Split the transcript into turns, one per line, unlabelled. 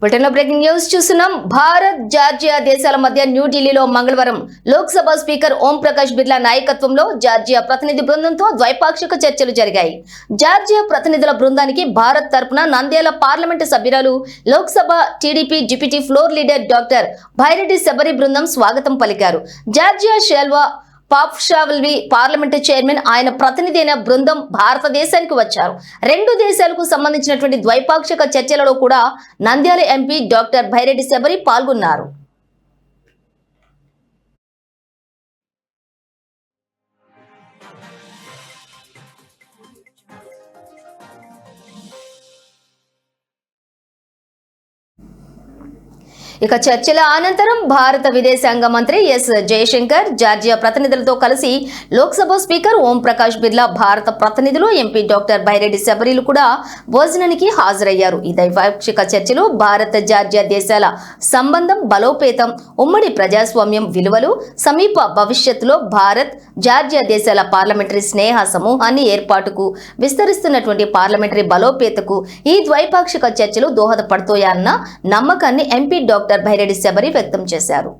బ్రిటన్లో breaking news చూస్తున్నాం. Bharat Georgia దేశాల మధ్య న్యూఢిల్లీలో మంగళవారం లోక్సభ స్పీకర్ ఓం ప్రకాష్ బిర్లా నాయకత్వంలో జార్జియా ప్రతినిధి బృందంతో ద్వైపాక్షిక చర్చలు జరిగాయి. జార్జియా ప్రతినిధుల బృందానికి భారత్ తరపున నంద్యాల పార్లమెంటు సభ్యురాలు Lok Sabha TDP deputy floor leader doctor Byreddy Shabari బృందం స్వాగతం పలికారు. Georgia Shalva Papuashvili parliament chairman ఆయన ప్రతినిధి అయిన బృందం భారతదేశానికి వచ్చారు. రెండు దేశాలకు సంబంధించినటువంటి ద్వైపాక్షిక చర్చలలో కూడా నంద్యాల ఎంపీ డాక్టర్ భైరెడ్డి శబరి పాల్గొన్నారు. ఇక చర్చల అనంతరం భారత విదేశాంగ మంత్రి ఎస్ జయశంకర్ జార్జియా ప్రతినిధులతో కలిసి లోక్సభ స్పీకర్ ఓం ప్రకాష్ బిర్లా భారత ప్రతినిధులు ఎంపీ డాక్టర్ బైరెడ్డి శబరిలు కూడా భోజనానికి హాజరయ్యారు. ఈ ద్వైపాక్షిక చర్చలు భారత జార్జియా దేశాల సంబంధం బలోపేతం ఉమ్మడి ప్రజాస్వామ్యం విలువలు సమీప భవిష్యత్తులో భారత్ జార్జియా దేశాల పార్లమెంటరీ స్నేహ సమూహాన్ని ఏర్పాటుకు విస్తరిస్తున్నటువంటి పార్లమెంటరీ బలోపేతకు ఈ ద్వైపాక్షిక చర్చలు దోహదపడుతాయన్న నమ్మకాన్ని MP doctor doctor Byreddy Shabari వ్యక్తం చేశారు.